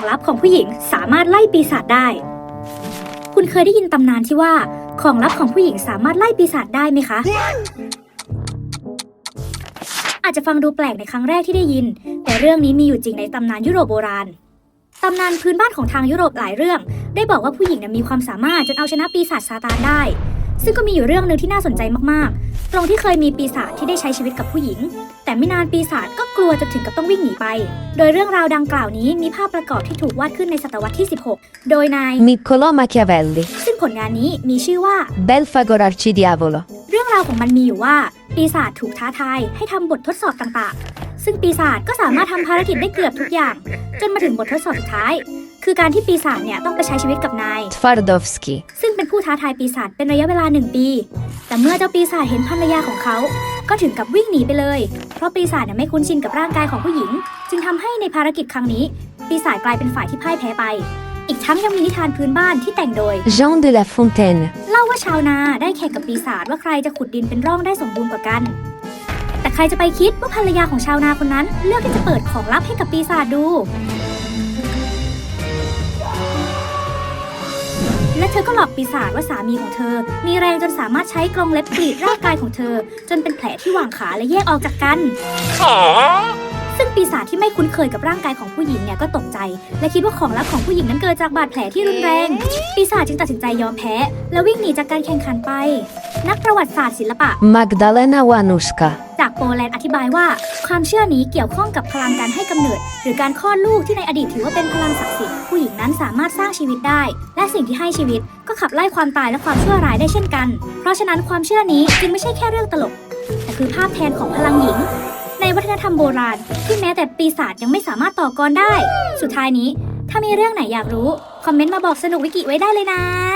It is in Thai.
ของลับของผู้หญิงสามารถไล่ปีศาจได้ คุณเคยได้ยินตำนานที่ว่าของลับของผู้หญิงสามารถไล่ปีศาจได้ไหมคะ อาจจะฟังดูแปลกในครั้งแรกที่ได้ยิน แต่เรื่องนี้มีอยู่จริงในตำนานยุโรปโบราณตำนานพื้นบ้านของทางยุโรปหลายเรื่อง ได้บอกว่าผู้หญิงมีความสามารถจนเอาชนะปีศาจซาตานได้ ซึ่งก็มีอยู่เรื่องหนึ่งที่น่าสนใจมากๆ ตรงที่เคยมีปีศาจที่ได้ใช้ชีวิตกับผู้หญิง แต่ไม่นานปีศาจก็กลัวจนถึงกับต้องวิ่งหนีไป โดยเรื่องราวดังกล่าวนี้มีภาพประกอบที่ถูกวาดขึ้นในศตวรรษที่ 16 โดยนาย Niccolò Machiavelli, ซึ่งผลงานนี้มีชื่อว่า Belfagor Arcidiavolo. เรื่องราวของมันมีอยู่ว่า ปีศาจถูกท้าทายให้ทำบททดสอบต่างๆ ซึ่งปีศาจก็สามารถทำภารกิจได้เกือบทุกอย่าง จนมาถึงบททดสอบสุดท้าย คือการที่ปีศาจเนี่ยต้องไปใช้ชีวิตกับนาย Twardowski. ซึ่งเป็นผู้ท้าทายปีศาจเป็นระยะเวลาหนึ่งปี แต่เมื่อเจ้าปีศาจเห็นภรรยาของเขา ก็ถึงกับวิ่งหนีไปเลย เพราะปีศาจเนี่ยไม่คุ้นชินกับร่างกายของผู้หญิง จึงทำให้ในภารกิจครั้งนี้ ปีศาจกลายเป็นฝ่ายที่พ่ายแพ้ไป อีกทั้งยังมีนิทานพื้นบ้านที่แต่งโดย Jean de La Fontaine. เล่าว่าชาวนาได้แข่งกับปีศาจว่าใครจะขุดดินเป็นร่องได้สมบูรณ์กว่ากันแต่ใครจะไปคิดว่าภรรยาของชาวนาคนนั้น เลือกที่จะเปิดของลับให้กับปีศาจดู เธอก็หลอกปีศาจว่าสามีของเธอ มีแรงจนสามารถใช้กรงเล็บกรีดร่างกายของเธอ จนเป็นแผลที่หว่างขาและแยกออกจากกัน ซึ่งปีศาจที่ไม่คุ้นเคยกับร่างกายของผู้หญิงเนี่ยก็ตกใจ และคิดว่าของลับของผู้หญิงนั้นเกิดจากบาดแผลที่รุนแรง ปีศาจจึงตัดสินใจยอมแพ้ และวิ่งหนีจากการแข่งขันไป นักประวัติศาสตร์ศิลปะ Magdalena Wanuszka. จากโปแลนด์อธิบายว่า ความเชื่อนี้เกี่ยวข้องกับพลังการให้กำเนิด หรือการคลอดลูกที่ในอดีตถือว่าเป็นพลังศักดิ์สิทธิ์ผู้หญิงนั้นสามารถสร้างชีวิตได้ และสิ่งที่ให้ชีวิต ก็ขับไล่ความตายและความชั่วร้ายได้เช่นกัน เพราะฉะนั้นความเชื่อนี้จึงไม่ใช่แค่เรื่องตลก แต่คือภาพแทนของพลังหญิงใน วัฒนธรรมโบราณ ที่แม้แต่ปีศาจยังไม่สามารถต่อกรได้ สุดท้ายนี้ ถ้ามีเรื่องไหนอยากรู้ คอมเมนต์มาบอกสนุกวิกิไว้ได้เลยนะ